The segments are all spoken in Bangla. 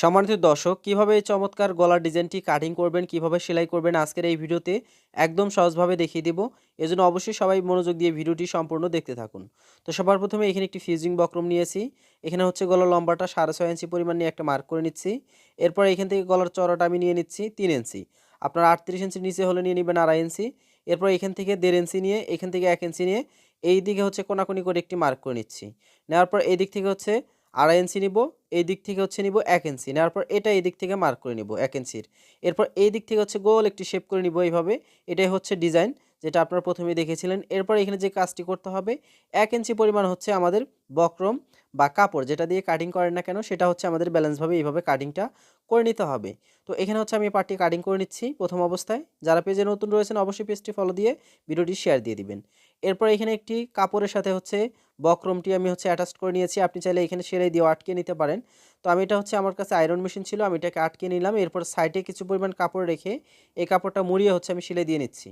সম্মানিত দর্শক, কীভাবে এই চমৎকার গলার ডিজাইনটি কাটিং করবেন, কীভাবে সেলাই করবেন আজকের এই ভিডিওতে একদম সহজভাবে দেখিয়ে দিব। এজন্য অবশ্যই সবাই মনোযোগ দিয়ে ভিডিওটি সম্পূর্ণ দেখতে থাকুন। তো সবার প্রথমে এখানে একটি ফিউজিং বক্রম নিয়েছি। এখানে হচ্ছে গলার লম্বাটা সাড়ে ছয় ইঞ্চি পরিমাণ নিয়ে একটা মার্ক করে নিচ্ছি। এরপর এখান থেকে গলার চড়াটা আমি নিয়ে নিচ্ছি তিন ইঞ্চি। আপনার আটত্রিশ ইঞ্চি নিচে হলে নিয়ে নেবেন আড়াই ইঞ্চি। এরপর এখান থেকে দেড় ইঞ্চি নিয়ে, এখান থেকে এক ইঞ্চি নিয়ে, এই দিকে হচ্ছে কোনাকুনি করে একটি মার্ক করে নিচ্ছি। নেওয়ার পর এই দিক থেকে হচ্ছে আড়াই ইঞ্চি নিব, এই দিক থেকে হচ্ছে নিব এক ইঞ্চি। নেওয়ার পর এটা এই দিক থেকে মার্ক করে নিব, এক ইঞ্চির। এরপর এই দিক থেকে হচ্ছে গোল একটি শেপ করে নিব এইভাবে। এটাই হচ্ছে ডিজাইন যেটা আপনারা প্রথমে দেখেছিলেন। এরপর এখানে যে কাজটি করতে হবে, এক ইঞ্চি পরিমাণ হচ্ছে আমাদের বক্রম বা কাপড়, যেটা দিয়ে কাটিং করেন না কেন, সেটা হচ্ছে আমাদের ব্যালেন্সভাবে এইভাবে কাটিংটা করে নিতে হবে। তো এখানে হচ্ছে আমি পার্টি কাটিং করে নিচ্ছি প্রথম অবস্থায়। যারা পেজে নতুন রয়েছেন, অবশ্যই পেজটি ফলো দিয়ে ভিডিওটি শেয়ার দিয়ে দিবেন। এরপর এখানে একটি কাপড়ের সাথে হচ্ছে বক্রমটি আমি হচ্ছে অ্যাটাচ করে নিয়েছি। আপনি চাইলে এখানে সেলাই দিয়ে আটকে নিতে পারেন। তো আমি এটা হচ্ছে আমার কাছে আয়রন মেশিন ছিল, আমি এটাকে আটকে নিলাম। এরপর সাইডে কিছু পরিমাণ কাপড় রেখে এই কাপড়টা মুড়িয়ে হচ্ছে আমি সেলাই দিয়ে নিচ্ছি।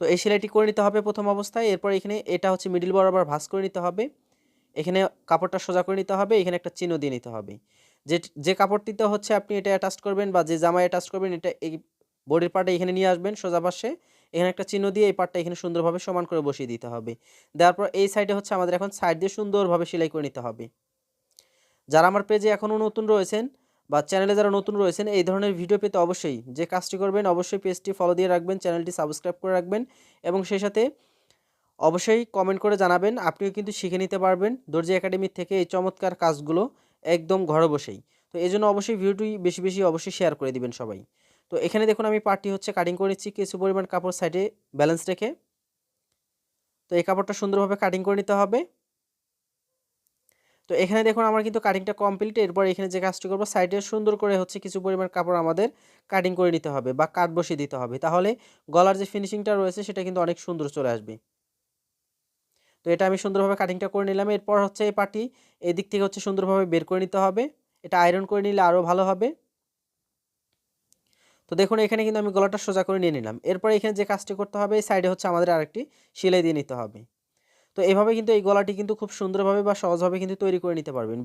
তো এই সেলাইটি করে নিতে হবে প্রথম অবস্থায়। এরপর এখানে এটা হচ্ছে মিডিল বরাবর ভাঁজ করে নিতে হবে। এখানে কাপড়টা সোজা করে নিতে হবে, এখানে একটা চিহ্ন দিয়ে নিতে হবে। যে যে কাপড়টিতে হচ্ছে আপনি এটা অ্যাটাচ করবেন বা যে জামায় অ্যাটাচ করবেন, এটা এই বডির পার্টে এখানে নিয়ে আসবেন সোজা পাশে। এখানে একটা চিহ্ন দিয়ে এই পার্টটা এখানে সুন্দরভাবে সমান করে বসিয়ে দিতে হবে। দেওয়ার পর এই সাইডে হচ্ছে আমাদের এখন সাইড দিয়ে সুন্দরভাবে সেলাই করে নিতে হবে। যারা আমার পেজে এখনও নতুন রয়েছেন বা চ্যানেলে যারা নতুন রয়েছেন, এই ধরনের ভিডিও পেতে অবশ্যই যে কাজটি করবেন, অবশ্যই পেজটি ফলো দিয়ে রাখবেন, চ্যানেলটি সাবস্ক্রাইব করে রাখবেন এবং সেই সাথে অবশ্যই কমেন্ট করে জানাবেন, আপনিও কিন্তু শিখে নিতে পারবেন দর্জি একাডেমির থেকে এই চমৎকার কাজগুলো একদম ঘরে বসেই। তো এই জন্য অবশ্যই ভিডিওটি বেশি বেশি অবশ্যই শেয়ার করে দিবেন সবাই। তো এখানে দেখুন আমি পার্টি হচ্ছে কাটিং করে নিচ্ছি, কিছু পরিমাণ কাপড় সাইডে ব্যালেন্স রেখে। তো এই কাপড়টা সুন্দরভাবে কাটিং করে নিতে হবে। তো এখানে দেখুন আমার কিন্তু কাটিংটা কমপ্লিট এরপর এখানে যে কাজটি করব সাইডে সুন্দর করে হচ্ছে কিছু পরিমাণ কাপড় আমাদের কাটিং করে নিতে হবে বা কাট বসিয়ে দিতে হবে। তাহলে গলার যে ফিনিশিংটা রয়েছে, সেটা কিন্তু অনেক সুন্দর চলে আসবে। তো এটা আমি সুন্দরভাবে কাটিংটা করে নিলাম। এরপর হচ্ছে এই পাটি এই দিক থেকে হচ্ছে সুন্দরভাবে বের করে নিতে হবে। এটা আয়রন করে নিলে আরও ভালো হবে। তো দেখুন, এখানে কিন্তু আমি গলাটা সোজা করে নিয়ে নিলাম। এরপর এখানে যে কাজটি করতে হবে, এই সাইডে হচ্ছে আমাদের আরেকটি সেলাই দিয়ে নিতে হবে। তো এভাবে কিন্তু এই গলাটি কিন্তু খুব সুন্দরভাবে বা সহজভাবে কিন্তু তৈরি করে নিতে পারবেন।